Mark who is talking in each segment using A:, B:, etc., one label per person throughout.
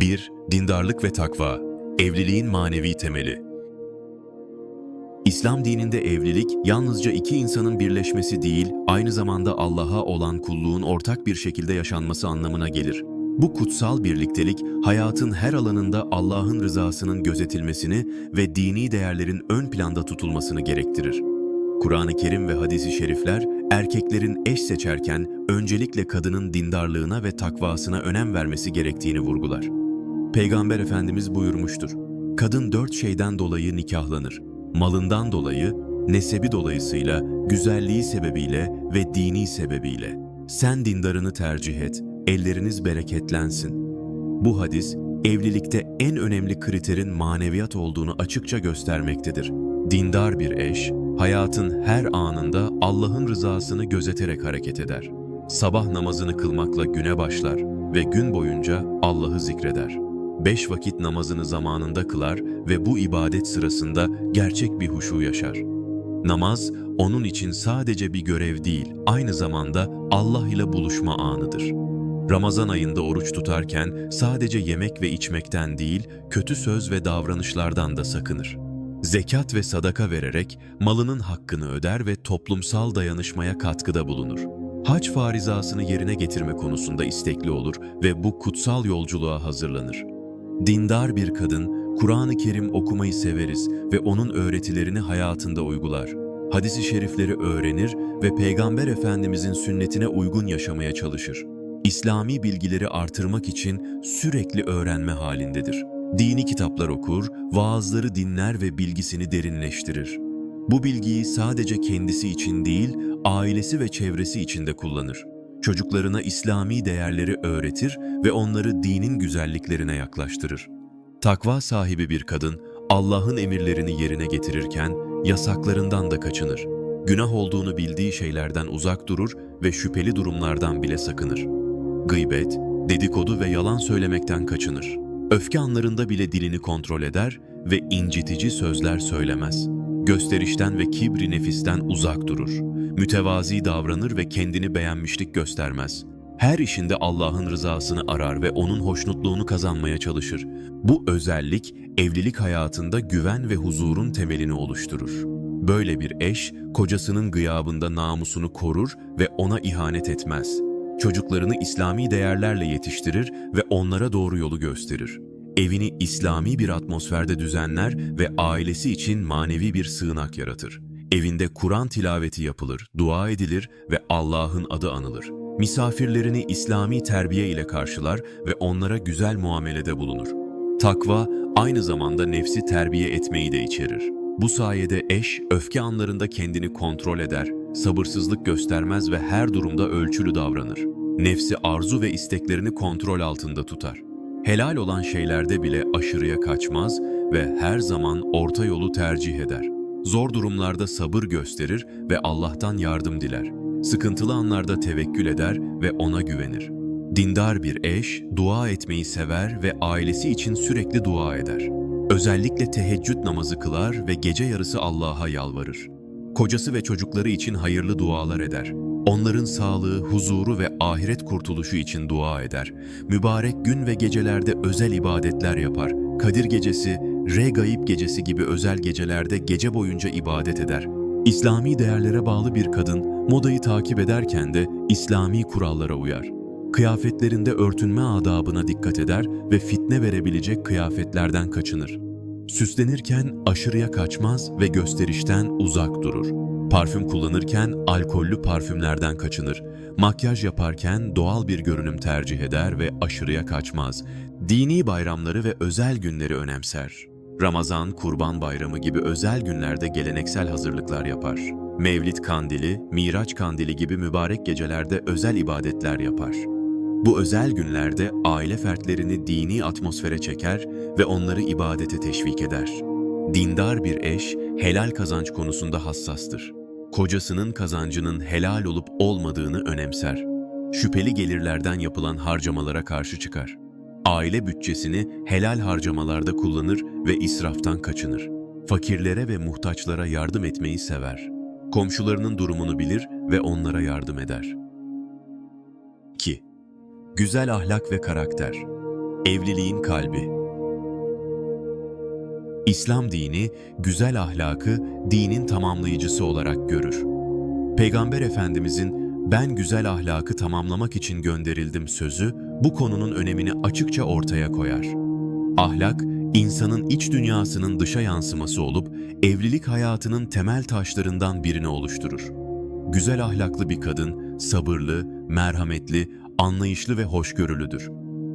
A: 1. Dindarlık ve takva, evliliğin manevi temeli. İslam dininde evlilik yalnızca iki insanın birleşmesi değil, aynı zamanda Allah'a olan kulluğun ortak bir şekilde yaşanması anlamına gelir. Bu kutsal birliktelik, hayatın her alanında Allah'ın rızasının gözetilmesini ve dini değerlerin ön planda tutulmasını gerektirir. Kur'an-ı Kerim ve hadisi şerifler, erkeklerin eş seçerken öncelikle kadının dindarlığına ve takvasına önem vermesi gerektiğini vurgular. Peygamber Efendimiz buyurmuştur. Kadın dört şeyden dolayı nikahlanır. Malından dolayı, nesebi dolayısıyla, güzelliği sebebiyle ve dini sebebiyle. Sen dindarını tercih et, elleriniz bereketlensin. Bu hadis, evlilikte en önemli kriterin maneviyat olduğunu açıkça göstermektedir. Dindar bir eş, hayatın her anında Allah'ın rızasını gözeterek hareket eder. Sabah namazını kılmakla güne başlar ve gün boyunca Allah'ı zikreder. Beş vakit namazını zamanında kılar ve bu ibadet sırasında gerçek bir huşu yaşar. Namaz, onun için sadece bir görev değil, aynı zamanda Allah ile buluşma anıdır. Ramazan ayında oruç tutarken sadece yemek ve içmekten değil, kötü söz ve davranışlardan da sakınır. Zekat ve sadaka vererek malının hakkını öder ve toplumsal dayanışmaya katkıda bulunur. Hac farizasını yerine getirme konusunda istekli olur ve bu kutsal yolculuğa hazırlanır. Dindar bir kadın, Kur'an-ı Kerim okumayı severiz ve onun öğretilerini hayatında uygular. Hadis-i şerifleri öğrenir ve Peygamber Efendimizin sünnetine uygun yaşamaya çalışır. İslami bilgileri artırmak için sürekli öğrenme halindedir. Dini kitaplar okur, vaazları dinler ve bilgisini derinleştirir. Bu bilgiyi sadece kendisi için değil, ailesi ve çevresi için de kullanır. Çocuklarına İslami değerleri öğretir ve onları dinin güzelliklerine yaklaştırır. Takva sahibi bir kadın, Allah'ın emirlerini yerine getirirken yasaklarından da kaçınır. Günah olduğunu bildiği şeylerden uzak durur ve şüpheli durumlardan bile sakınır. Gıybet, dedikodu ve yalan söylemekten kaçınır. Öfke anlarında bile dilini kontrol eder ve incitici sözler söylemez. Gösterişten ve kibri nefisten uzak durur. Mütevazi davranır ve kendini beğenmişlik göstermez. Her işinde Allah'ın rızasını arar ve onun hoşnutluğunu kazanmaya çalışır. Bu özellik evlilik hayatında güven ve huzurun temelini oluşturur. Böyle bir eş, kocasının gıyabında namusunu korur ve ona ihanet etmez. Çocuklarını İslami değerlerle yetiştirir ve onlara doğru yolu gösterir. Evini İslami bir atmosferde düzenler ve ailesi için manevi bir sığınak yaratır. Evinde Kur'an tilaveti yapılır, dua edilir ve Allah'ın adı anılır. Misafirlerini İslami terbiye ile karşılar ve onlara güzel muamelede bulunur. Takva aynı zamanda nefsi terbiye etmeyi de içerir. Bu sayede eş öfke anlarında kendini kontrol eder, sabırsızlık göstermez ve her durumda ölçülü davranır. Nefsi arzu ve isteklerini kontrol altında tutar. Helal olan şeylerde bile aşırıya kaçmaz ve her zaman orta yolu tercih eder. Zor durumlarda sabır gösterir ve Allah'tan yardım diler. Sıkıntılı anlarda tevekkül eder ve ona güvenir. Dindar bir eş, dua etmeyi sever ve ailesi için sürekli dua eder. Özellikle teheccüd namazı kılar ve gece yarısı Allah'a yalvarır. Kocası ve çocukları için hayırlı dualar eder. Onların sağlığı, huzuru ve ahiret kurtuluşu için dua eder. Mübarek gün ve gecelerde özel ibadetler yapar. Kadir gecesi, Regaib gecesi gibi özel gecelerde gece boyunca ibadet eder. İslami değerlere bağlı bir kadın, modayı takip ederken de İslami kurallara uyar. Kıyafetlerinde örtünme adabına dikkat eder ve fitne verebilecek kıyafetlerden kaçınır. Süslenirken aşırıya kaçmaz ve gösterişten uzak durur. Parfüm kullanırken alkollü parfümlerden kaçınır. Makyaj yaparken doğal bir görünüm tercih eder ve aşırıya kaçmaz. Dini bayramları ve özel günleri önemser. Ramazan, Kurban Bayramı gibi özel günlerde geleneksel hazırlıklar yapar. Mevlid kandili, Miraç kandili gibi mübarek gecelerde özel ibadetler yapar. Bu özel günlerde aile fertlerini dini atmosfere çeker ve onları ibadete teşvik eder. Dindar bir eş helal kazanç konusunda hassastır. Kocasının kazancının helal olup olmadığını önemser. Şüpheli gelirlerden yapılan harcamalara karşı çıkar. Aile bütçesini helal harcamalarda kullanır ve israftan kaçınır. Fakirlere ve muhtaçlara yardım etmeyi sever. Komşularının durumunu bilir ve onlara yardım eder. 2. Güzel ahlak ve karakter. Evliliğin kalbi. İslam dini güzel ahlakı dinin tamamlayıcısı olarak görür. Peygamber Efendimizin ben güzel ahlakı tamamlamak için gönderildim sözü bu konunun önemini açıkça ortaya koyar. Ahlak, insanın iç dünyasının dışa yansıması olup evlilik hayatının temel taşlarından birini oluşturur. Güzel ahlaklı bir kadın sabırlı, merhametli, anlayışlı ve hoşgörülüdür.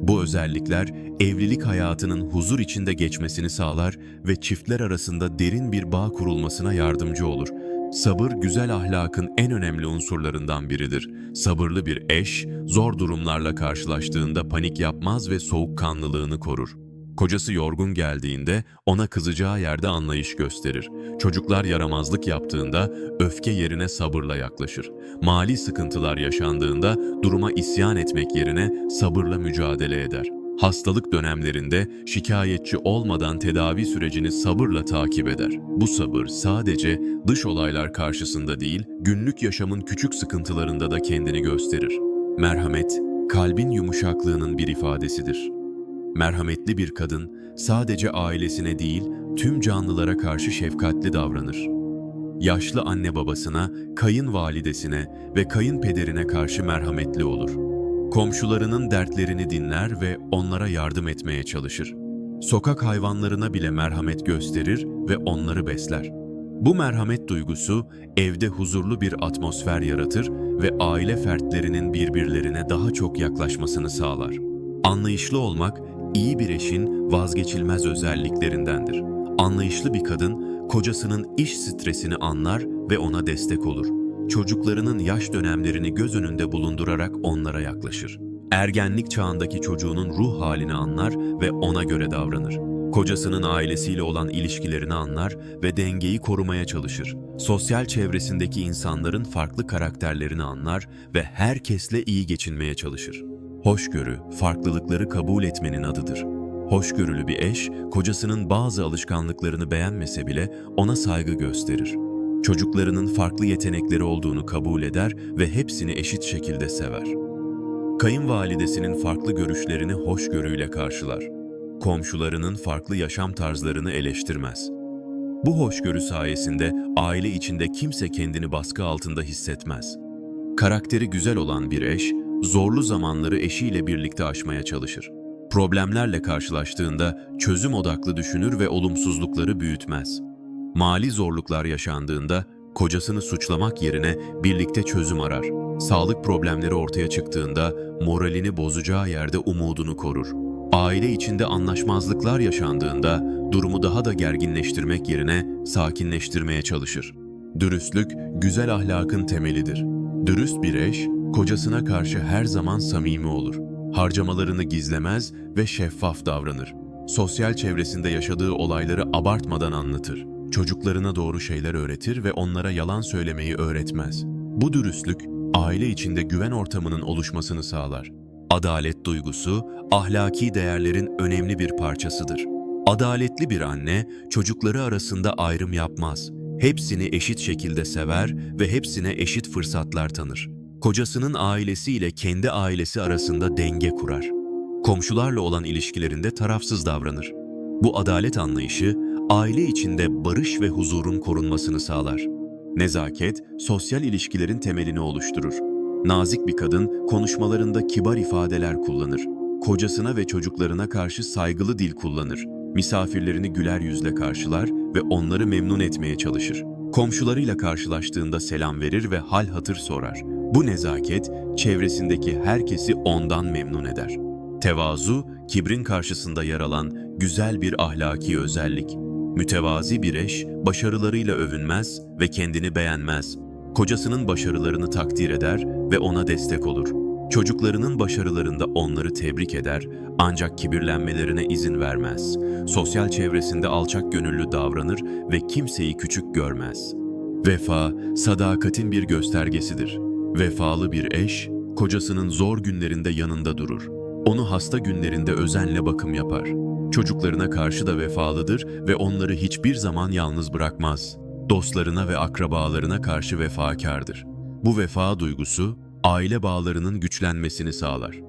A: Bu özellikler evlilik hayatının huzur içinde geçmesini sağlar ve çiftler arasında derin bir bağ kurulmasına yardımcı olur. Sabır güzel ahlakın en önemli unsurlarından biridir. Sabırlı bir eş zor durumlarla karşılaştığında panik yapmaz ve soğukkanlılığını korur. Kocası yorgun geldiğinde ona kızacağı yerde anlayış gösterir. Çocuklar yaramazlık yaptığında öfke yerine sabırla yaklaşır. Mali sıkıntılar yaşandığında duruma isyan etmek yerine sabırla mücadele eder. Hastalık dönemlerinde şikayetçi olmadan tedavi sürecini sabırla takip eder. Bu sabır sadece dış olaylar karşısında değil, günlük yaşamın küçük sıkıntılarında da kendini gösterir. Merhamet, kalbin yumuşaklığının bir ifadesidir. Merhametli bir kadın sadece ailesine değil tüm canlılara karşı şefkatli davranır. Yaşlı anne babasına, kayınvalidesine ve kayınpederine karşı merhametli olur. Komşularının dertlerini dinler ve onlara yardım etmeye çalışır. Sokak hayvanlarına bile merhamet gösterir ve onları besler. Bu merhamet duygusu evde huzurlu bir atmosfer yaratır ve aile fertlerinin birbirlerine daha çok yaklaşmasını sağlar. Anlayışlı olmak iyi bir eşin vazgeçilmez özelliklerindendir. Anlayışlı bir kadın kocasının iş stresini anlar ve ona destek olur. Çocuklarının yaş dönemlerini göz önünde bulundurarak onlara yaklaşır. Ergenlik çağındaki çocuğunun ruh halini anlar ve ona göre davranır. Kocasının ailesiyle olan ilişkilerini anlar ve dengeyi korumaya çalışır. Sosyal çevresindeki insanların farklı karakterlerini anlar ve herkesle iyi geçinmeye çalışır. Hoşgörü, farklılıkları kabul etmenin adıdır. Hoşgörülü bir eş, kocasının bazı alışkanlıklarını beğenmese bile ona saygı gösterir. Çocuklarının farklı yetenekleri olduğunu kabul eder ve hepsini eşit şekilde sever. Kayınvalidesinin farklı görüşlerini hoşgörüyle karşılar. Komşularının farklı yaşam tarzlarını eleştirmez. Bu hoşgörü sayesinde aile içinde kimse kendini baskı altında hissetmez. Karakteri güzel olan bir eş, zorlu zamanları eşiyle birlikte aşmaya çalışır. Problemlerle karşılaştığında çözüm odaklı düşünür ve olumsuzlukları büyütmez. Mali zorluklar yaşandığında kocasını suçlamak yerine birlikte çözüm arar. Sağlık problemleri ortaya çıktığında moralini bozacağı yerde umudunu korur. Aile içinde anlaşmazlıklar yaşandığında durumu daha da gerginleştirmek yerine sakinleştirmeye çalışır. Dürüstlük güzel ahlakın temelidir. Dürüst bir eş kocasına karşı her zaman samimi olur. Harcamalarını gizlemez ve şeffaf davranır. Sosyal çevresinde yaşadığı olayları abartmadan anlatır. Çocuklarına doğru şeyler öğretir ve onlara yalan söylemeyi öğretmez. Bu dürüstlük aile içinde güven ortamının oluşmasını sağlar. Adalet duygusu ahlaki değerlerin önemli bir parçasıdır. Adaletli bir anne çocukları arasında ayrım yapmaz. Hepsini eşit şekilde sever ve hepsine eşit fırsatlar tanır. Kocasının ailesiyle kendi ailesi arasında denge kurar. Komşularla olan ilişkilerinde tarafsız davranır. Bu adalet anlayışı aile içinde barış ve huzurun korunmasını sağlar. Nezaket, sosyal ilişkilerin temelini oluşturur. Nazik bir kadın konuşmalarında kibar ifadeler kullanır. Kocasına ve çocuklarına karşı saygılı dil kullanır. Misafirlerini güler yüzle karşılar ve onları memnun etmeye çalışır. Komşularıyla karşılaştığında selam verir ve hal hatır sorar. Bu nezaket çevresindeki herkesi ondan memnun eder. Tevazu, kibrin karşısında yer alan güzel bir ahlaki özellik. Mütevazi bir eş başarılarıyla övünmez ve kendini beğenmez. Kocasının başarılarını takdir eder ve ona destek olur. Çocuklarının başarılarında onları tebrik eder ancak kibirlenmelerine izin vermez. Sosyal çevresinde alçak gönüllü davranır ve kimseyi küçük görmez. Vefa, sadakatin bir göstergesidir. Vefalı bir eş, kocasının zor günlerinde yanında durur. Onu hasta günlerinde özenle bakım yapar. Çocuklarına karşı da vefalıdır ve onları hiçbir zaman yalnız bırakmaz. Dostlarına ve akrabalarına karşı vefakardır. Bu vefa duygusu aile bağlarının güçlenmesini sağlar.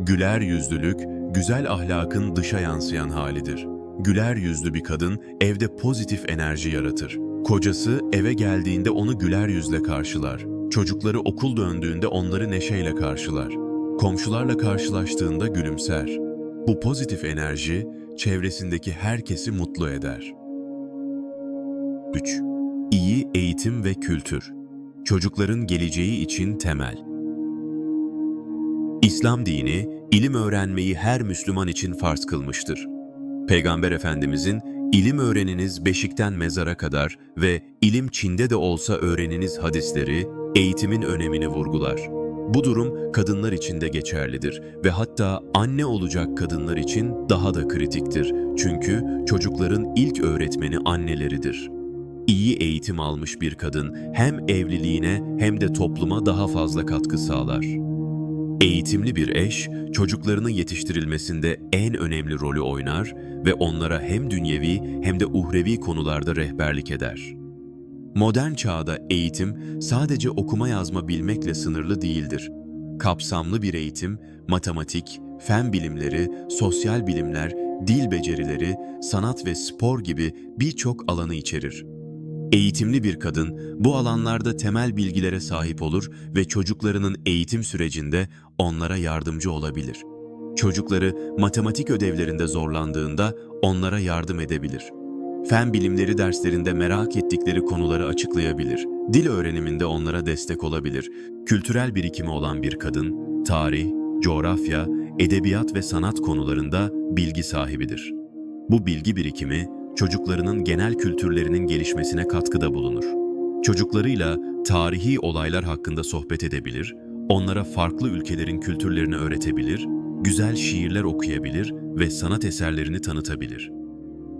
A: Güler yüzlülük güzel ahlakın dışa yansıyan halidir. Güler yüzlü bir kadın evde pozitif enerji yaratır. Kocası eve geldiğinde onu güler yüzle karşılar. Çocukları okul döndüğünde onları neşeyle karşılar. Komşularla karşılaştığında gülümser. Bu pozitif enerji çevresindeki herkesi mutlu eder. 3. İyi eğitim ve kültür. Çocukların geleceği için temel. İslam dini, ilim öğrenmeyi her Müslüman için farz kılmıştır. Peygamber Efendimizin ilim öğreniniz beşikten mezara kadar ve ilim Çin'de de olsa öğreniniz hadisleri eğitimin önemini vurgular. Bu durum kadınlar için de geçerlidir ve hatta anne olacak kadınlar için daha da kritiktir. Çünkü çocukların ilk öğretmeni anneleridir. İyi eğitim almış bir kadın hem evliliğine hem de topluma daha fazla katkı sağlar. Eğitimli bir eş, çocuklarının yetiştirilmesinde en önemli rolü oynar ve onlara hem dünyevi hem de uhrevi konularda rehberlik eder. Modern çağda eğitim sadece okuma yazma bilmekle sınırlı değildir. Kapsamlı bir eğitim, matematik, fen bilimleri, sosyal bilimler, dil becerileri, sanat ve spor gibi birçok alanı içerir. Eğitimli bir kadın bu alanlarda temel bilgilere sahip olur ve çocuklarının eğitim sürecinde onlara yardımcı olabilir. Çocukları matematik ödevlerinde zorlandığında onlara yardım edebilir. Fen bilimleri derslerinde merak ettikleri konuları açıklayabilir. Dil öğreniminde onlara destek olabilir. Kültürel birikimi olan bir kadın, tarih, coğrafya, edebiyat ve sanat konularında bilgi sahibidir. Bu bilgi birikimi çocuklarının genel kültürlerinin gelişmesine katkıda bulunur. Çocuklarıyla tarihi olaylar hakkında sohbet edebilir, onlara farklı ülkelerin kültürlerini öğretebilir, güzel şiirler okuyabilir ve sanat eserlerini tanıtabilir.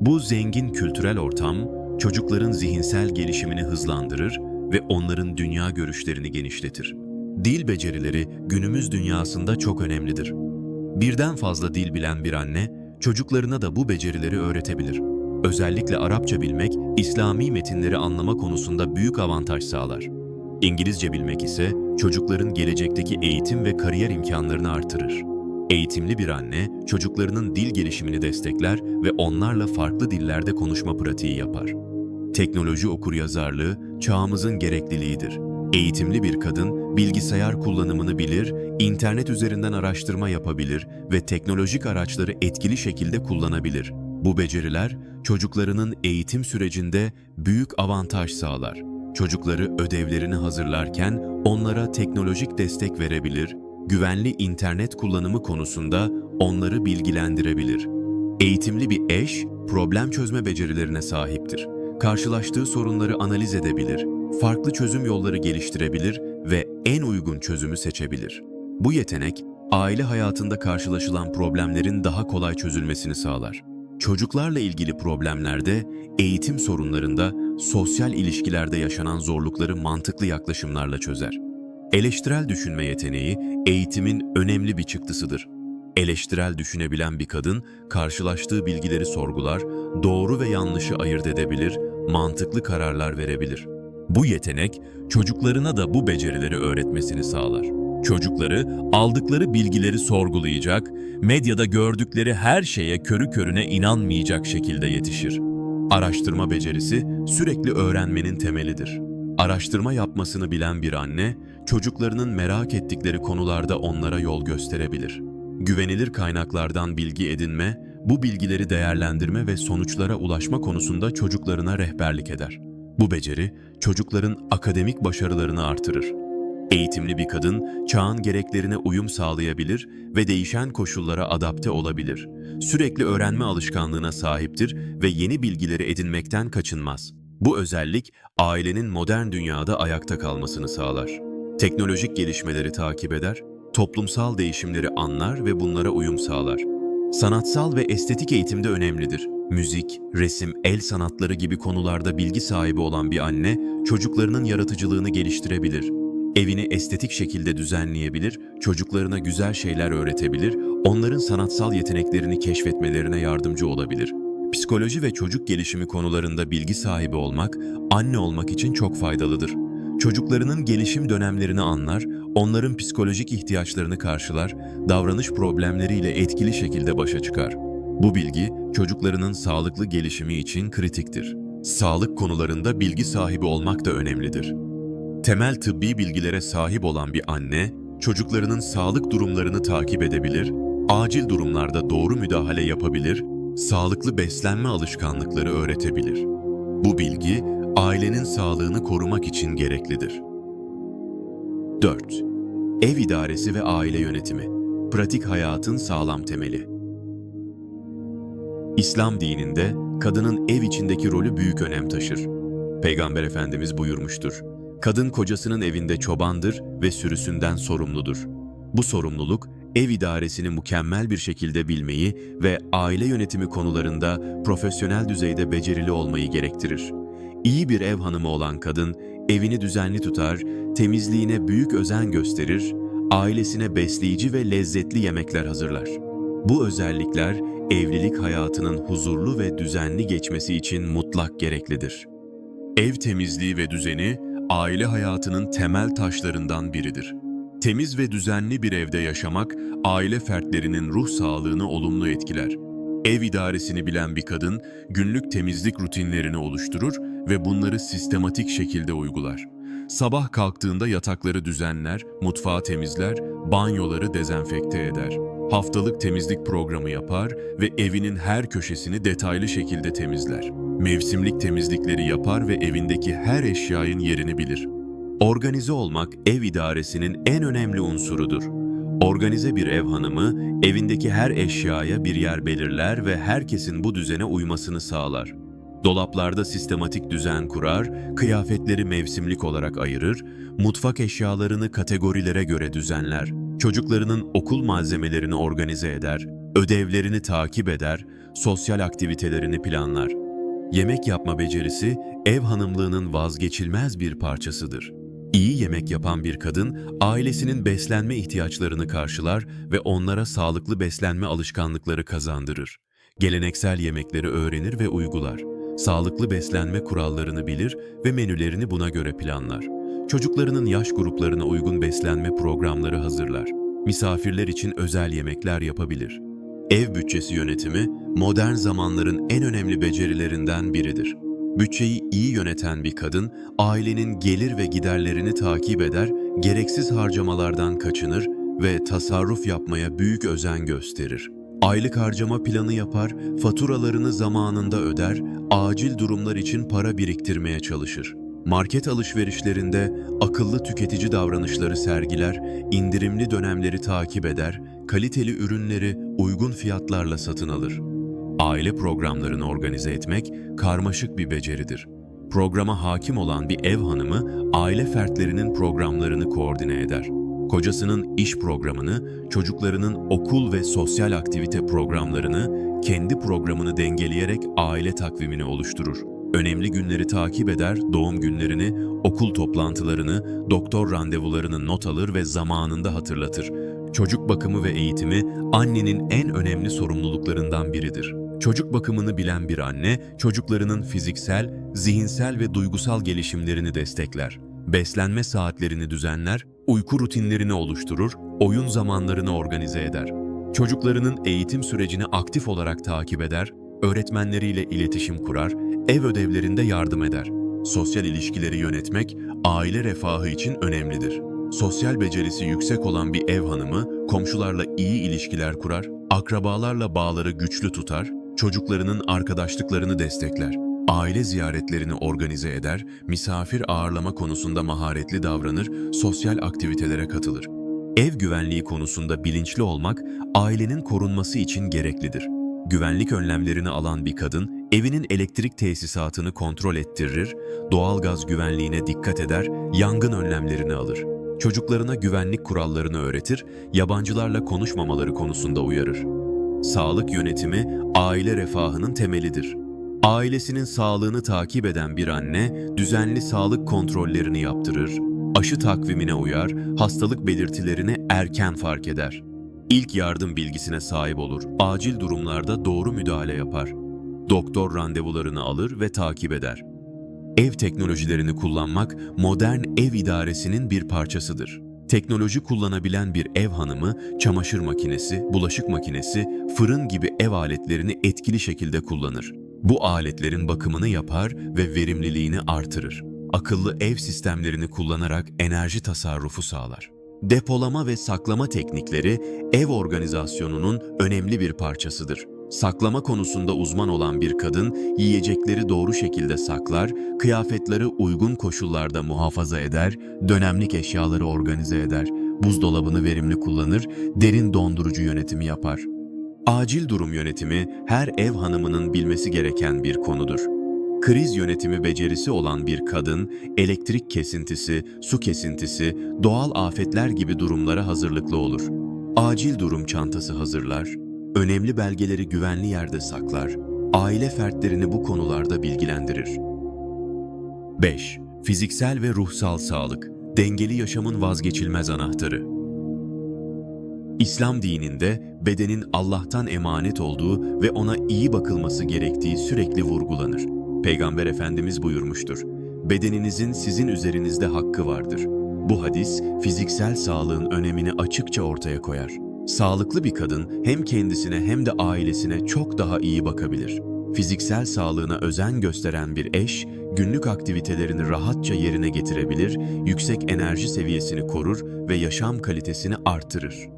A: Bu zengin kültürel ortam çocukların zihinsel gelişimini hızlandırır ve onların dünya görüşlerini genişletir. Dil becerileri günümüz dünyasında çok önemlidir. Birden fazla dil bilen bir anne çocuklarına da bu becerileri öğretebilir. Özellikle Arapça bilmek, İslami metinleri anlama konusunda büyük avantaj sağlar. İngilizce bilmek ise çocukların gelecekteki eğitim ve kariyer imkanlarını artırır. Eğitimli bir anne, çocuklarının dil gelişimini destekler ve onlarla farklı dillerde konuşma pratiği yapar. Teknoloji okuryazarlığı çağımızın gerekliliğidir. Eğitimli bir kadın bilgisayar kullanımını bilir, internet üzerinden araştırma yapabilir ve teknolojik araçları etkili şekilde kullanabilir. Bu beceriler çocuklarının eğitim sürecinde büyük avantaj sağlar. Çocukları ödevlerini hazırlarken onlara teknolojik destek verebilir, güvenli internet kullanımı konusunda onları bilgilendirebilir. Eğitimli bir eş, problem çözme becerilerine sahiptir. Karşılaştığı sorunları analiz edebilir, farklı çözüm yolları geliştirebilir ve en uygun çözümü seçebilir. Bu yetenek, aile hayatında karşılaşılan problemlerin daha kolay çözülmesini sağlar. Çocuklarla ilgili problemlerde, eğitim sorunlarında, sosyal ilişkilerde yaşanan zorlukları mantıklı yaklaşımlarla çözer. Eleştirel düşünme yeteneği eğitimin önemli bir çıktısıdır. Eleştirel düşünebilen bir kadın karşılaştığı bilgileri sorgular, doğru ve yanlışı ayırt edebilir, mantıklı kararlar verebilir. Bu yetenek çocuklarına da bu becerileri öğretmesini sağlar. Çocukları aldıkları bilgileri sorgulayacak, medyada gördükleri her şeye körü körüne inanmayacak şekilde yetişir. Araştırma becerisi sürekli öğrenmenin temelidir. Araştırma yapmasını bilen bir anne, çocuklarının merak ettikleri konularda onlara yol gösterebilir. Güvenilir kaynaklardan bilgi edinme, bu bilgileri değerlendirme ve sonuçlara ulaşma konusunda çocuklarına rehberlik eder. Bu beceri çocukların akademik başarılarını artırır. Eğitimli bir kadın çağın gereklerine uyum sağlayabilir ve değişen koşullara adapte olabilir. Sürekli öğrenme alışkanlığına sahiptir ve yeni bilgileri edinmekten kaçınmaz. Bu özellik ailenin modern dünyada ayakta kalmasını sağlar. Teknolojik gelişmeleri takip eder, toplumsal değişimleri anlar ve bunlara uyum sağlar. Sanatsal ve estetik eğitimde önemlidir. Müzik, resim, el sanatları gibi konularda bilgi sahibi olan bir anne çocuklarının yaratıcılığını geliştirebilir. Evini estetik şekilde düzenleyebilir, çocuklarına güzel şeyler öğretebilir, onların sanatsal yeteneklerini keşfetmelerine yardımcı olabilir. Psikoloji ve çocuk gelişimi konularında bilgi sahibi olmak, anne olmak için çok faydalıdır. Çocuklarının gelişim dönemlerini anlar, onların psikolojik ihtiyaçlarını karşılar, davranış problemleriyle etkili şekilde başa çıkar. Bu bilgi çocuklarının sağlıklı gelişimi için kritiktir. Sağlık konularında bilgi sahibi olmak da önemlidir. Temel tıbbi bilgilere sahip olan bir anne, çocuklarının sağlık durumlarını takip edebilir, acil durumlarda doğru müdahale yapabilir, sağlıklı beslenme alışkanlıkları öğretebilir. Bu bilgi ailenin sağlığını korumak için gereklidir. 4. Ev idaresi ve aile yönetimi. Pratik hayatın sağlam temeli. İslam dininde kadının ev içindeki rolü büyük önem taşır. Peygamber Efendimiz buyurmuştur. Kadın kocasının evinde çobandır ve sürüsünden sorumludur. Bu sorumluluk ev idaresini mükemmel bir şekilde bilmeyi ve aile yönetimi konularında profesyonel düzeyde becerili olmayı gerektirir. İyi bir ev hanımı olan kadın evini düzenli tutar, temizliğine büyük özen gösterir, ailesine besleyici ve lezzetli yemekler hazırlar. Bu özellikler evlilik hayatının huzurlu ve düzenli geçmesi için mutlak gereklidir. Ev temizliği ve düzeni aile hayatının temel taşlarından biridir. Temiz ve düzenli bir evde yaşamak aile fertlerinin ruh sağlığını olumlu etkiler. Ev idaresini bilen bir kadın günlük temizlik rutinlerini oluşturur ve bunları sistematik şekilde uygular. Sabah kalktığında yatakları düzenler, mutfağı temizler, banyoları dezenfekte eder. Haftalık temizlik programı yapar ve evinin her köşesini detaylı şekilde temizler. Mevsimlik temizlikleri yapar ve evindeki her eşyanın yerini bilir. Organize olmak ev idaresinin en önemli unsurudur. Organize bir ev hanımı evindeki her eşyaya bir yer belirler ve herkesin bu düzene uymasını sağlar. Dolaplarda sistematik düzen kurar, kıyafetleri mevsimlik olarak ayırır, mutfak eşyalarını kategorilere göre düzenler, çocuklarının okul malzemelerini organize eder, ödevlerini takip eder, sosyal aktivitelerini planlar. Yemek yapma becerisi ev hanımlığının vazgeçilmez bir parçasıdır. İyi yemek yapan bir kadın ailesinin beslenme ihtiyaçlarını karşılar ve onlara sağlıklı beslenme alışkanlıkları kazandırır. Geleneksel yemekleri öğrenir ve uygular. Sağlıklı beslenme kurallarını bilir ve menülerini buna göre planlar. Çocuklarının yaş gruplarına uygun beslenme programları hazırlar. Misafirler için özel yemekler yapabilir. Ev bütçesi yönetimi modern zamanların en önemli becerilerinden biridir. Bütçeyi iyi yöneten bir kadın, ailenin gelir ve giderlerini takip eder, gereksiz harcamalardan kaçınır ve tasarruf yapmaya büyük özen gösterir. Aylık harcama planı yapar, faturalarını zamanında öder, acil durumlar için para biriktirmeye çalışır. Market alışverişlerinde akıllı tüketici davranışları sergiler, indirimli dönemleri takip eder, kaliteli ürünleri uygun fiyatlarla satın alır. Aile programlarını organize etmek karmaşık bir beceridir. Programa hakim olan bir ev hanımı aile fertlerinin programlarını koordine eder. Kocasının iş programını, çocuklarının okul ve sosyal aktivite programlarını, kendi programını dengeleyerek aile takvimini oluşturur. Önemli günleri takip eder, doğum günlerini, okul toplantılarını, doktor randevularını not alır ve zamanında hatırlatır. Çocuk bakımı ve eğitimi annenin en önemli sorumluluklarından biridir. Çocuk bakımını bilen bir anne, çocuklarının fiziksel, zihinsel ve duygusal gelişimlerini destekler. Beslenme saatlerini düzenler, uyku rutinlerini oluşturur, oyun zamanlarını organize eder. Çocuklarının eğitim sürecini aktif olarak takip eder, öğretmenleriyle iletişim kurar, ev ödevlerinde yardım eder. Sosyal ilişkileri yönetmek aile refahı için önemlidir. Sosyal becerisi yüksek olan bir ev hanımı komşularla iyi ilişkiler kurar, akrabalarla bağları güçlü tutar, çocuklarının arkadaşlıklarını destekler. Aile ziyaretlerini organize eder, misafir ağırlama konusunda maharetli davranır, sosyal aktivitelere katılır. Ev güvenliği konusunda bilinçli olmak ailenin korunması için gereklidir. Güvenlik önlemlerini alan bir kadın evinin elektrik tesisatını kontrol ettirir, doğalgaz güvenliğine dikkat eder, yangın önlemlerini alır. Çocuklarına güvenlik kurallarını öğretir, yabancılarla konuşmamaları konusunda uyarır. Sağlık yönetimi aile refahının temelidir. Ailesinin sağlığını takip eden bir anne düzenli sağlık kontrollerini yaptırır, aşı takvimine uyar, hastalık belirtilerini erken fark eder. İlk yardım bilgisine sahip olur, acil durumlarda doğru müdahale yapar. Doktor randevularını alır ve takip eder. Ev teknolojilerini kullanmak modern ev idaresinin bir parçasıdır. Teknoloji kullanabilen bir ev hanımı, çamaşır makinesi, bulaşık makinesi, fırın gibi ev aletlerini etkili şekilde kullanır. Bu aletlerin bakımını yapar ve verimliliğini artırır. Akıllı ev sistemlerini kullanarak enerji tasarrufu sağlar. Depolama ve saklama teknikleri ev organizasyonunun önemli bir parçasıdır. Saklama konusunda uzman olan bir kadın yiyecekleri doğru şekilde saklar, kıyafetleri uygun koşullarda muhafaza eder, dönemlik eşyaları organize eder, buzdolabını verimli kullanır, derin dondurucu yönetimi yapar. Acil durum yönetimi her ev hanımının bilmesi gereken bir konudur. Kriz yönetimi becerisi olan bir kadın, elektrik kesintisi, su kesintisi, doğal afetler gibi durumlara hazırlıklı olur. Acil durum çantası hazırlar, önemli belgeleri güvenli yerde saklar, aile fertlerini bu konularda bilgilendirir. 5. Fiziksel ve ruhsal sağlık, dengeli yaşamın vazgeçilmez anahtarı. İslam dininde bedenin Allah'tan emanet olduğu ve ona iyi bakılması gerektiği sürekli vurgulanır. Peygamber Efendimiz buyurmuştur. Bedeninizin sizin üzerinizde hakkı vardır. Bu hadis fiziksel sağlığın önemini açıkça ortaya koyar. Sağlıklı bir kadın hem kendisine hem de ailesine çok daha iyi bakabilir. Fiziksel sağlığına özen gösteren bir eş, günlük aktivitelerini rahatça yerine getirebilir, yüksek enerji seviyesini korur ve yaşam kalitesini artırır.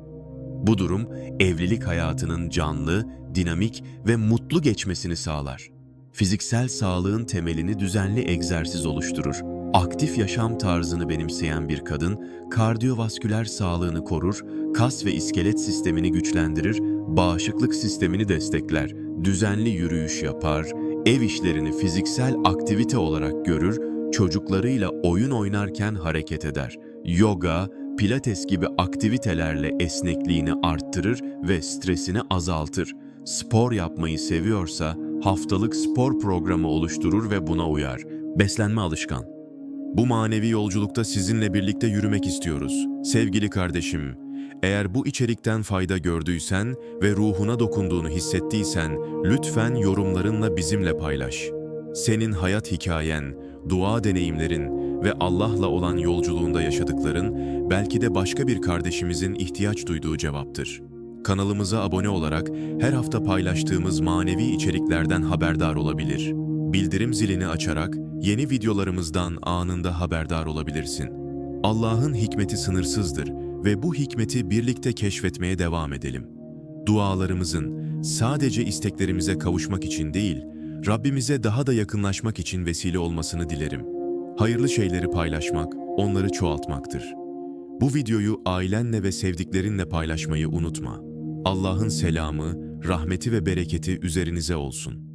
A: Bu durum evlilik hayatının canlı, dinamik ve mutlu geçmesini sağlar. Fiziksel sağlığın temelini düzenli egzersiz oluşturur. Aktif yaşam tarzını benimseyen bir kadın, kardiyovasküler sağlığını korur, kas ve iskelet sistemini güçlendirir, bağışıklık sistemini destekler, düzenli yürüyüş yapar, ev işlerini fiziksel aktivite olarak görür, çocuklarıyla oyun oynarken hareket eder. Yoga, pilates gibi aktivitelerle esnekliğini arttırır ve stresini azaltır. Spor yapmayı seviyorsa haftalık spor programı oluşturur ve buna uyar. Beslenme alışkan. Bu manevi yolculukta sizinle birlikte yürümek istiyoruz. Sevgili kardeşim, eğer bu içerikten fayda gördüysen ve ruhuna dokunduğunu hissettiysen lütfen yorumlarınla bizimle paylaş. Senin hayat hikayen, dua deneyimlerin ve Allah'la olan yolculuğunda yaşadıkların belki de başka bir kardeşimizin ihtiyaç duyduğu cevaptır. Kanalımıza abone olarak her hafta paylaştığımız manevi içeriklerden haberdar olabilir. Bildirim zilini açarak yeni videolarımızdan anında haberdar olabilirsin. Allah'ın hikmeti sınırsızdır ve bu hikmeti birlikte keşfetmeye devam edelim. Dualarımızın sadece isteklerimize kavuşmak için değil, Rabbimize daha da yakınlaşmak için vesile olmasını dilerim. Hayırlı şeyleri paylaşmak, onları çoğaltmaktır. Bu videoyu ailenle ve sevdiklerinle paylaşmayı unutma. Allah'ın selamı, rahmeti ve bereketi üzerinize olsun.